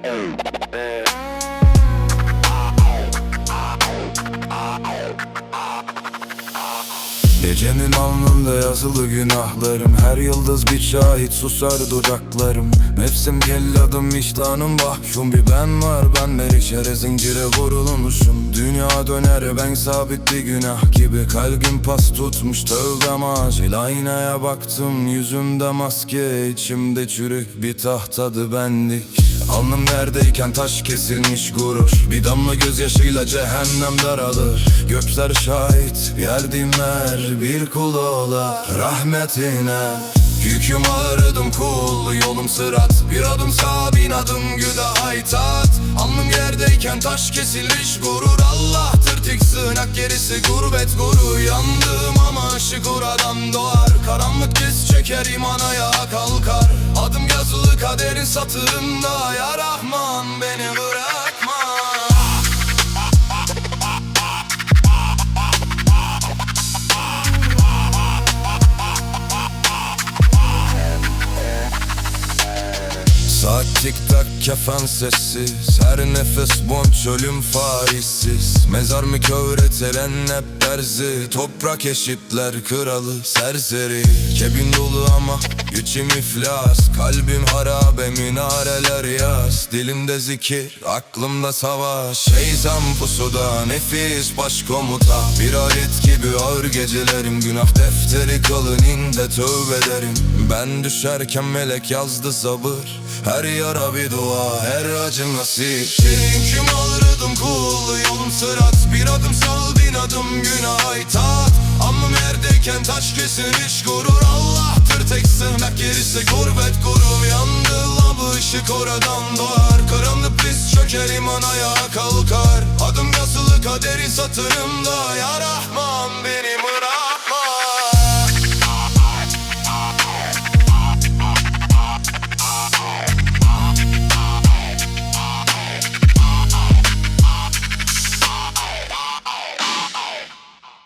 Hey. Gecenin alnında yazılı günahlarım. Her yıldız bir şahit susar dudaklarım. Nefsim kelladım vicdanım mahkum Bir ben var ben her içeri zincire vurulmuşum. Dünya döner ben sabit bir günah gibi. Kalbim pas tutmuş tövbem acil Aynaya baktım yüzümde maske. İçimde çürük bir tahtadı bendik Alnım neredeyken taş kesilmiş gurur. Bir damla gözyaşıyla cehennem daralır. Gökler şahit yer dinler bir kul ola rahmetine Yüküm ağırdım kul yolum sırat. Bir adım sağ bin adım güda itaat Alnım yerdeyken taş kesilmiş gurur. Allah'tır tek sığınak gerisi gurbet guru. Yandım ama ışık oradan doğar kaderin satırında Ya Rahman beni bırakma. Saat tik tak kefen sessiz. Her nefes bomb çölüm faizsiz Mezar mı köğreten hep derzi Toprak eşitler kralı serseri. Kebin dolu ama güçüm iflas. Kalbim minareler yaz. Dilimde zikir aklımda savaş. Şeytan pusuda nefis başkomuta. Bir alet gibi ağır gecelerim. Günah defteri kalın inde tövbe ederim. Ben düşerken melek yazdı sabır. Her yara bir dua her acı nasip Kim alırdım kul yolum sırat. Bir adım sal bin adım günah itaat Alnım yerdeyken taş kesilmiş gurur Allah'tır tek sığınak gerisi gurbet labı ışık oradan doğar Karanlık biz çöker iman ayağa kalkar. Adım yazılı kaderin satırımda. Ya Rahman beni bırak